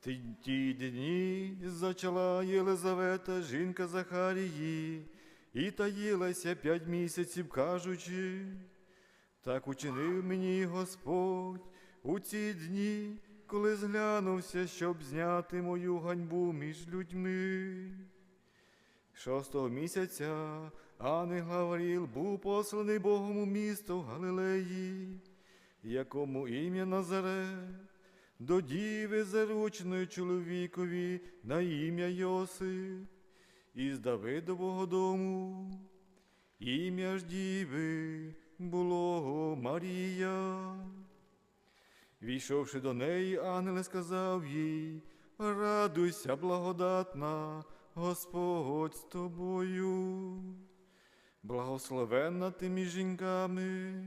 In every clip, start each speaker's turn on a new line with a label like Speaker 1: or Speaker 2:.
Speaker 1: ті, дні зачала Єлизавета, жінка Захарії, і таїлася п'ять місяців, кажучи, так учинив мені Господь у ці дні, коли зглянувся, щоб зняти мою ганьбу між людьми. Шостого місяця Ангел Гавріл був посланий Богом у місто Галилеї, якому ім'я Назарет, до діви зарученої чоловікові на ім'я Йосип, із Давидового дому. Ім'я ж діви було Марія. Війшовши до неї, ангел сказав їй, радуйся, благодатна, Господь з тобою, благословенна ти між жінками.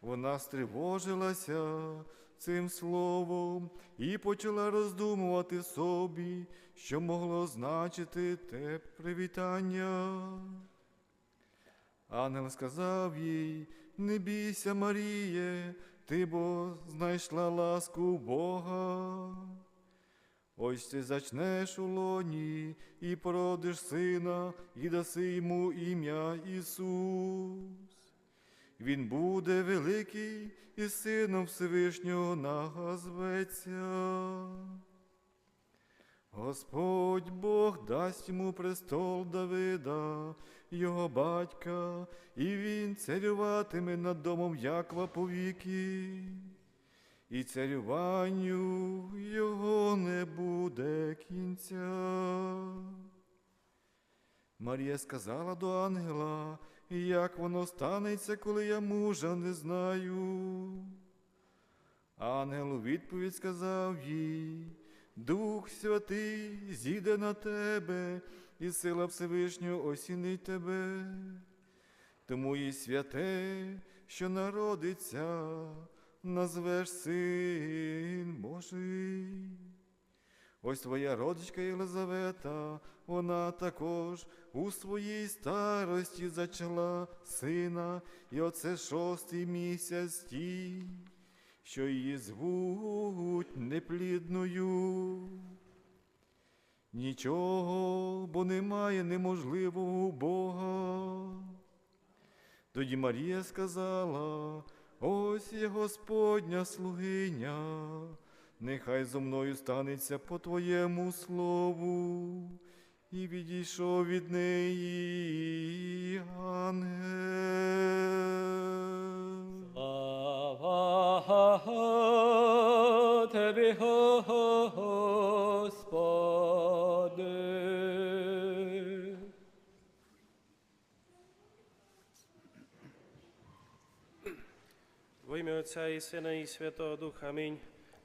Speaker 1: Вона стривожилася цим словом і почала роздумувати собі, що могло значити те привітання. Ангел сказав їй, не бійся, Маріє, ти бо знайшла ласку Бога. Ось ти зачнеш у лоні і породиш сина, і даси йому ім'я Ісус. Він буде великий і сином Всевишнього назветься. Господь Бог дасть йому престол Давида, його батька, і він царюватиме над домом Якова повіки, і царюванню його не буде кінця. Марія сказала до ангела, як воно станеться, коли я мужа не знаю. Ангел у відповідь сказав їй, Дух Святий зійде на тебе, і сила Всевишнього осінить тебе. Тому і святе, що народиться, назвеш син Божий. Ось твоя родичка Єлизавета, вона також у своїй старості зачала сина, і оце шостий місяць ті, що її звуть неплідною. Нічого, бо немає неможливого Бога. Тоді Марія сказала, ось є Господня слугиня, нехай зо мною станеться по Твоєму слову, і відійшов від неї ангел.
Speaker 2: Слава Тобі, Господи.
Speaker 3: Во ім'я Отця і Сина і Святого Духа. Амінь.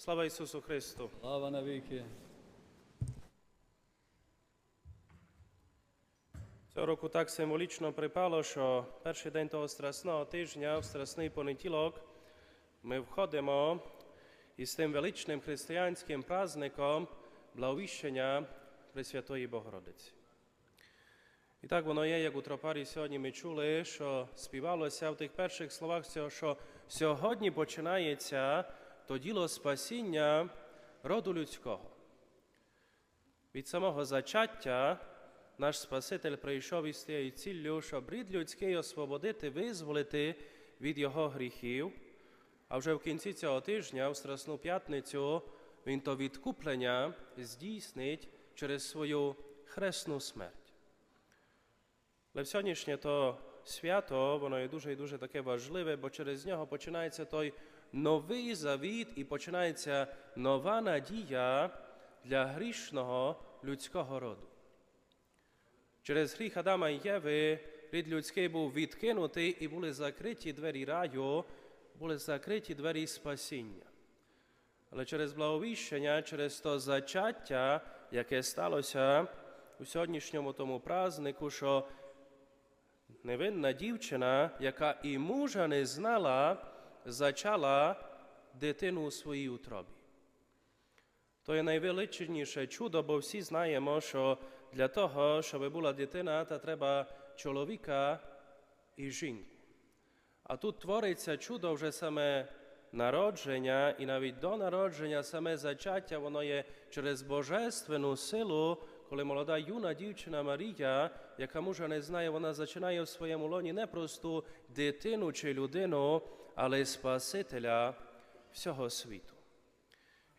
Speaker 3: Слава Ісусу Христу!
Speaker 2: Слава навіки.
Speaker 3: Цього року так символічно припало, що перший день того страсного тижня, в страсний понеділок, ми входимо із тим величним християнським праздником благовіщення Пресвятої Богородиці. І так воно є, як у тропарі сьогодні ми чули, що співалося в тих перших словах, цього, що сьогодні починається то діло спасіння роду людського. Від самого зачаття наш Спаситель прийшов із тією ціллю, щоб рід людський освободити, визволити від його гріхів. А вже в кінці цього тижня, в Страсну п'ятницю, він то відкуплення здійснить через свою хресну смерть. Але сьогоднішнє то свято, воно є дуже і дуже таке важливе, бо через нього починається той новий завіт і починається нова надія для грішного людського роду. Через гріх Адама і Єви рід людський був відкинутий і були закриті двері раю, були закриті двері спасіння. Але через благовіщення, через то зачаття, яке сталося у сьогоднішньому тому празнику, що невинна дівчина, яка і мужа не знала, зачала дитину у своїй утробі. То є найвеличніше чудо, бо всі знаємо, що для того, щоб була дитина, то треба чоловіка і жінку. А тут твориться чудо вже саме народження і навіть до народження, саме зачаття, воно є через божественну силу, коли молода юна дівчина Марія, яка мужа не знає, вона зачинає в своєму лоні не просту дитину чи людину, але Спасителя всього світу.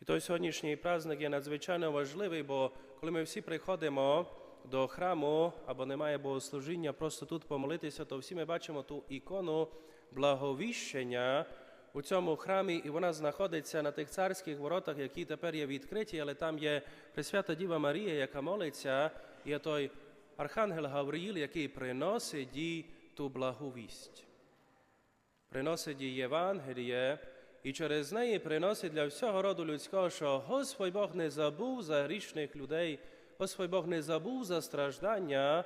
Speaker 3: І той сьогоднішній праздник є надзвичайно важливий, бо коли ми всі приходимо до храму або немає богослужіння, просто тут помолитися, то всі ми бачимо ту ікону благовіщення у цьому храмі, і вона знаходиться на тих царських воротах, які тепер є відкриті, але там є Пресвята Діва Марія, яка молиться, і є той Архангел Гавриїл, який приносить їй ту благовість приносить їй Євангеліє, і через неї приносить для всього роду людського, що Господь Бог не забув за грішних людей, Господь Бог не забув за страждання,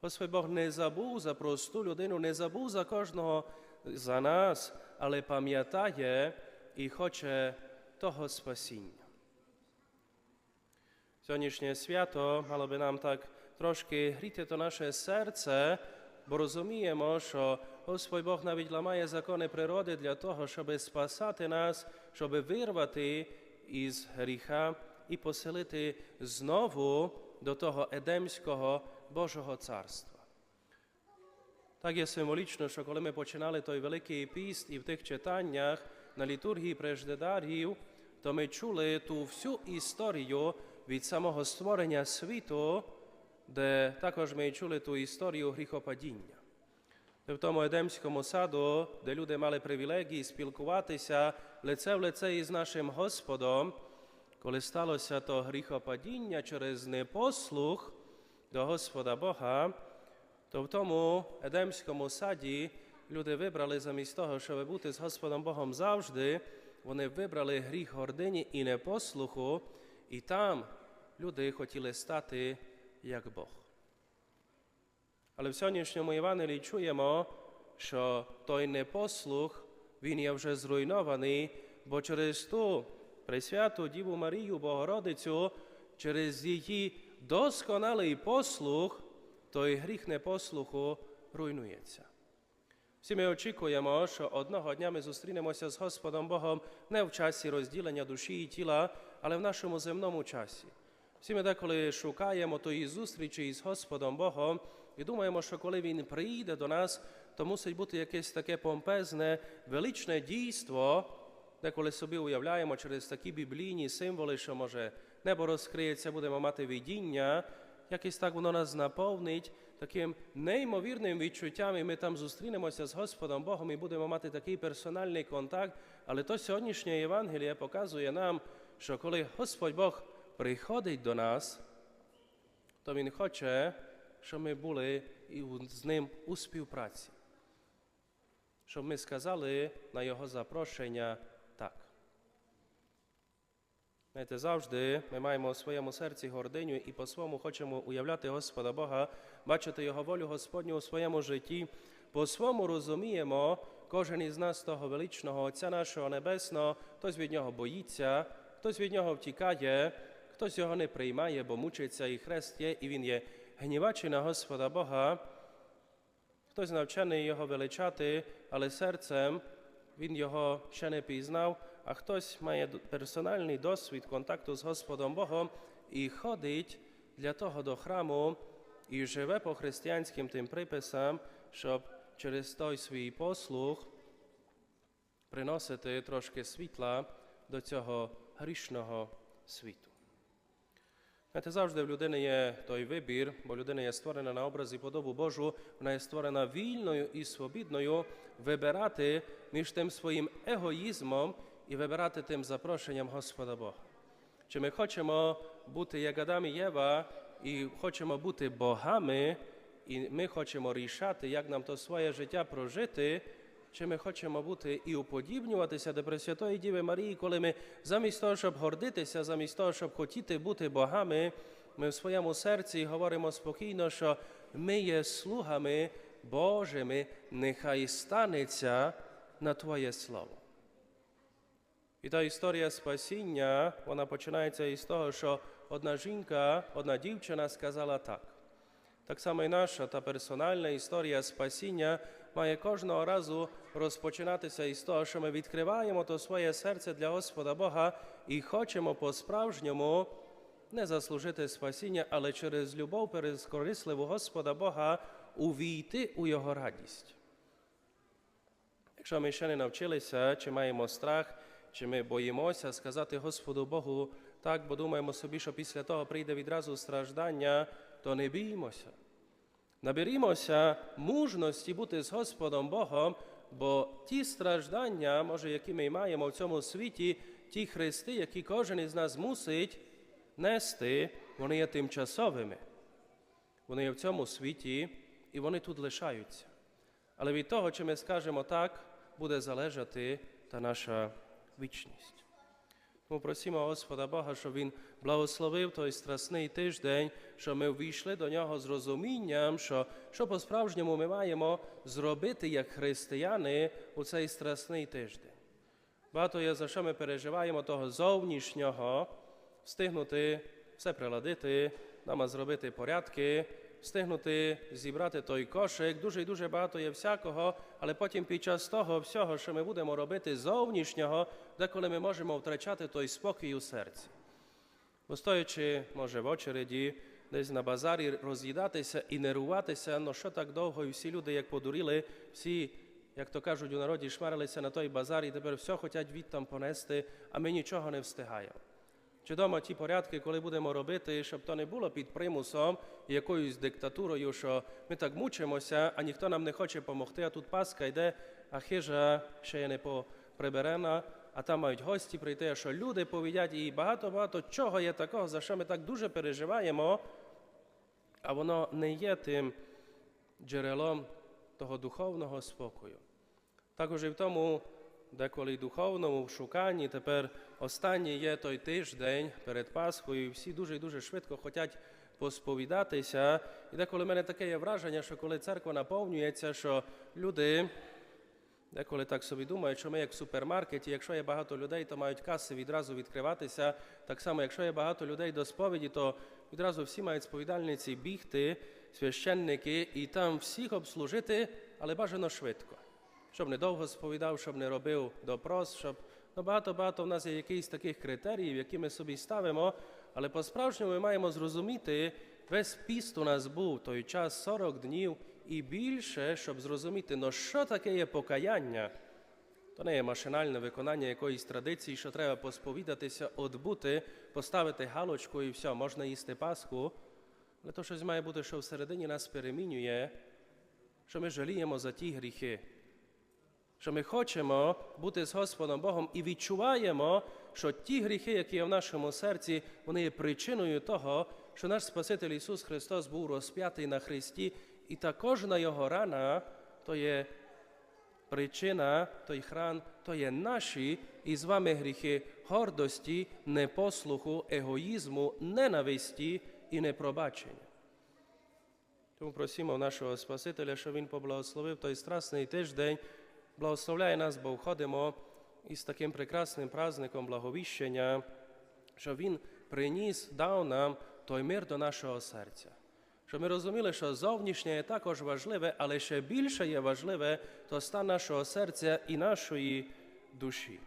Speaker 3: Господь Бог не забув за просту людину, не забув за кожного за нас, але пам'ятає і хоче того спасіння. Сьогоднішнє свято мало би нам так трошки гріти то наше серце, бо розуміємо, що Господь Бог навіть ламає закони природи для того, щоб спасати нас, щоб вирвати із гріха і поселити знову до того Едемського Божого царства. Так є символічно, що коли ми починали той великий піст і в тих читаннях на літургії преждедарів, то ми чули ту всю історію від самого створення світу, де також ми чули ту історію гріхопадіння. В тому Едемському саду, де люди мали привілегії спілкуватися лице в лице із нашим Господом, коли сталося то гріхопадіння через непослух до Господа Бога, то в тому Едемському саді люди вибрали замість того, щоб бути з Господом Богом завжди, вони вибрали гріх гордині і непослуху, і там люди хотіли стати як Бог. Але в сьогоднішньому Євангелії чуємо, що той непослух, він є вже зруйнований, бо через ту Пресвяту Діву Марію Богородицю, через її досконалий послух, той гріх непослуху руйнується. Всі ми очікуємо, що одного дня ми зустрінемося з Господом Богом не в часі розділення душі і тіла, але в нашому земному часі. Всі ми деколи шукаємо тої зустрічі із Господом Богом і думаємо, що коли Він приїде до нас, то мусить бути якесь таке помпезне, величне дійство, деколи собі уявляємо через такі біблійні символи, що може небо розкриється, будемо мати видіння, якось так воно нас наповнить таким неймовірним відчуттям, і ми там зустрінемося з Господом Богом і будемо мати такий персональний контакт. Але то сьогоднішнє Євангеліє показує нам, що коли Господь Бог приходить до нас, то Він хоче, щоб ми були з ним у співпраці, щоб ми сказали на Його запрошення так. Знаєте, завжди ми маємо у своєму серці гординю і по-своєму хочемо уявляти Господа Бога, бачити Його волю Господню у своєму житті. По-своєму розуміємо, кожен із нас того величного Отця нашого Небесного, хтось від нього боїться, хтось від нього втікає, хтось його не приймає, бо мучиться і хрест є, і він є гнівачий на Господа Бога. Хтось навчений його величати, але серцем він його ще не пізнав, а хтось має персональний досвід контакту з Господом Богом і ходить для того до храму і живе по християнським тим приписам, щоб через той свій послух приносити трошки світла до цього грішного світу. Знаєте, завжди в людини є той вибір, бо людина є створена на образ і подобу Божу, вона є створена вільною і свобідною вибирати між тим своїм егоїзмом і вибирати тим запрошенням Господа Бога. Чи ми хочемо бути як Адам і Єва і хочемо бути богами, і ми хочемо рішати, як нам то своє життя прожити, чи ми хочемо бути і уподібнюватися до Пресвятої Діви Марії, коли ми замість того, щоб гордитися, замість того, щоб хотіти бути богами, ми в своєму серці говоримо спокійно, що ми є слугами Божими, нехай станеться на Твоє слово. І та історія спасіння, вона починається із того, що одна жінка, одна дівчина сказала так. Так само і наша та персональна історія спасіння, має кожного разу розпочинатися із того, що ми відкриваємо то своє серце для Господа Бога і хочемо по-справжньому не заслужити спасіння, але через любов перескорисливу Господа Бога увійти у Його радість. Якщо ми ще не навчилися, чи маємо страх, чи ми боїмося сказати Господу Богу так, бо думаємо собі, що після того прийде відразу страждання, то не біймося. Наберімося мужності бути з Господом Богом, бо ті страждання, може, які ми маємо в цьому світі, ті хрести, які кожен із нас мусить нести, вони є тимчасовими. Вони є в цьому світі і вони тут лишаються. Але від того, чи ми скажемо так, буде залежати та наша вічність. Тому просимо Господа Бога, щоб Він благословив той страсний тиждень, щоб ми ввійшли до нього з розумінням, що, що по-справжньому ми маємо зробити як християни у цей страсний тиждень. Багато є за що ми переживаємо того зовнішнього, встигнути все приладити, нам зробити порядки, встигнути зібрати той кошик. Дуже і дуже багато є всякого, але потім під час того всього, що ми будемо робити зовнішнього, деколи ми можемо втрачати той спокій у серці. Бо стоячи, може, в очереді, десь на базарі роз'їдатися і нервуватися, ну що так довго, і всі люди, як подуріли, всі, як то кажуть у народі, шмарилися на той базар і тепер все хочуть від там понести, а ми нічого не встигаємо. Чи дома ті порядки, коли будемо робити, щоб то не було під примусом і якоюсь диктатурою, що ми так мучимося, а ніхто нам не хоче допомогти, а тут Пасха йде, а хижа ще є не поприберена, а там мають гості прийти, що люди повідять, і багато-багато чого є такого, за що ми так дуже переживаємо, а воно не є тим джерелом того духовного спокою. Також і в тому, деколи духовному шуканні, тепер останній є той тиждень перед Пасхою, і всі дуже і дуже швидко хочуть посповідатися. І деколи в мене таке є враження, що коли церква наповнюється, що люди деколи так собі думають, що ми як в супермаркеті, якщо є багато людей, то мають каси відразу відкриватися. Так само, якщо є багато людей до сповіді, то відразу всі мають сповідальниці бігти, священники, і там всіх обслужити, але бажано швидко. Щоб не довго сповідав, щоб не робив допрос, щоб ну, багато-багато в нас є якихось таких критеріїв, які ми собі ставимо, але по-справжньому ми маємо зрозуміти, весь піст у нас був той час 40 днів і більше, щоб зрозуміти, ну що таке є покаяння. То не є машинальне виконання якоїсь традиції, що треба посповідатися, отбути, поставити галочку і все, можна їсти Пасху. Але то щось має бути, що всередині нас перемінює, що ми жаліємо за ті гріхи що ми хочемо бути з Господом Богом і відчуваємо, що ті гріхи, які є в нашому серці, вони є причиною того, що наш Спаситель Ісус Христос був розп'ятий на Христі, і та кожна Його рана то є причина, той хран, то є наші і з вами гріхи гордості, непослуху, егоїзму, ненависті і непробачення. Тому просимо нашого Спасителя, щоб Він поблагословив той страсний тиждень, благословляє нас, бо входимо із таким прекрасним праздником благовіщення, що Він приніс, дав нам той мир до нашого серця. Щоб ми розуміли, що зовнішнє є також важливе, але ще більше є важливе то стан нашого серця і нашої душі.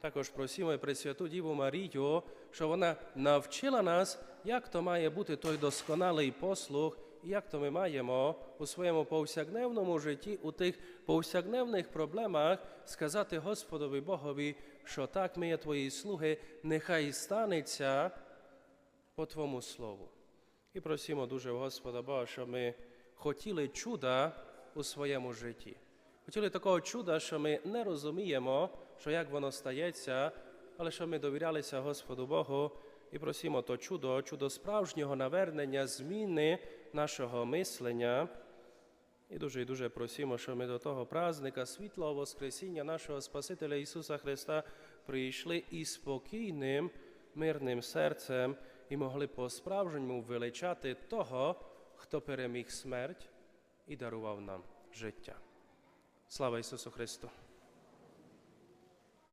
Speaker 3: Також просимо і Пресвяту Діву Марію, що вона навчила нас, як то має бути той досконалий послух, і як то ми маємо у своєму повсякденному житті, у тих повсякденних проблемах сказати Господові Богові, що так ми є Твої слуги, нехай станеться по Твому Слову. І просимо дуже Господа Бога, щоб ми хотіли чуда у своєму житті. Хотіли такого чуда, що ми не розуміємо, що як воно стається, але щоб ми довірялися Господу Богу і просимо то чудо, чудо справжнього навернення, зміни нашого мислення. І дуже і дуже просимо, щоб ми до того праздника світлого Воскресіння нашого Спасителя Ісуса Христа прийшли із спокійним, мирним серцем і могли по-справжньому величати того, хто переміг смерть і дарував нам життя. Слава Ісусу Христу!